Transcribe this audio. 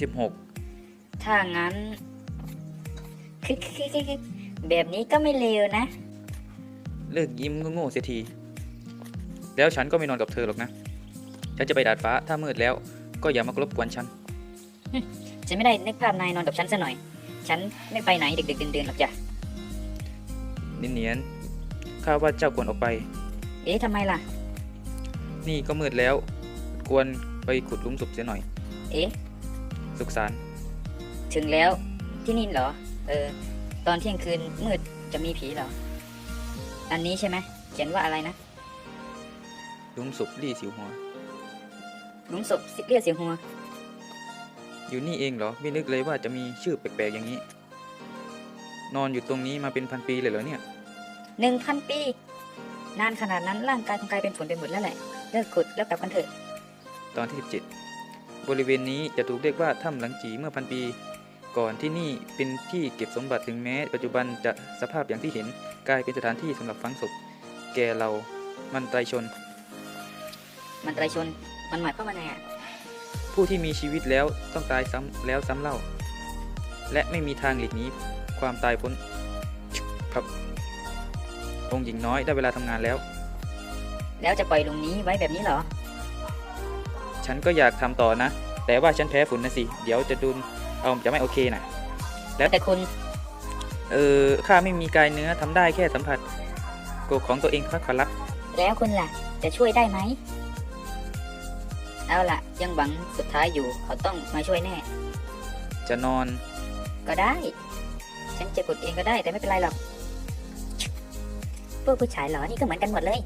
สิบหกถ้างั้นคือคือคือคือแบบนี้ก็ไม่เลวนะ เลิกยิ้มโง่ๆเสียที แล้วฉันก็ไม่นอนกับเธอหรอกนะ ฉันจะไปดาดฟ้าถ้ามืดแล้วก็อย่ามากรบกวนฉัน ฉันไม่ได้นึกภาพนายนอนกับฉันซะหน่อย ฉันไม่ไปไหนดึกๆเดินๆหรอกจ้ะนินเนียนๆข้าว่าเจ้าควรออกไป เอ๊ะทำไมล่ะ นี่ก็มืดแล้ว ควรไปขุดหลุมศพเสียหน่อย เอ๊ะ สุขสารถึงแล้วที่นี่เหรอ เออ ตอนเที่ยงคืนมืดจะมีผีเหรอ อันนี้ใช่ไหมเขียนว่าอะไรนะหลุมศพลี่สิวหัว หลุมศพสิเลียดเสียงหัว อยู่นี่เองเหรอ ไม่นึกเลยว่าจะมีชื่อแปลกๆอย่างนี้ นอนอยู่ตรงนี้มาเป็นพันปีเลยเหรอเนี่ย หนึ่งพันปี นานขนาดนั้นร่างกายคงกลายเป็นฝุ่นไปหมดแล้วแหละ เลิกขุดแล้วกลับกันเถอะ ตอนที่ 17 บริเวณนี้จะถูกเรียกว่าถ้ำหลังจีเมื่อพันปี ก่อนที่นี่เป็นที่เก็บสมบัติถึงแม้ ปัจจุบันจะสภาพอย่างที่เห็นกลายเป็นสถานที่สำหรับฝังศพแก่เรามันไตรชน มันไตรชนมันหมายความว่าไงอะผู้ที่มีชีวิตแล้วต้องตายซ้ำแล้วซ้ำเล่า และไม่มีทางหลีกหนีความตายพ้นครับองค์หญิงน้อยได้เวลาทำงานแล้ว แล้วจะปล่อยลุงนี้ไว้แบบนี้เหรอ ฉันก็อยากทำต่อนะ แต่ว่าฉันแพ้ฝุ่นนะสิ เดี๋ยวจะดูเอาจะไม่โอเคนะแล้วแต่คุณ เออข้าไม่มีกายเนื้อทำได้แค่สัมผัสกฎของตัวเองครับขอรับ แล้วคุณล่ะ จะช่วยได้ไหม เอาล่ะ ยังหวังสุดท้ายอยู่เขาต้องมาช่วยแน่ จะนอน ก็ได้ ฉันจะกดเองก็ได้แต่ไม่เป็นไรหรอก พวกผู้ชายเหรอนี่ก็เหมือนกันหมดเลย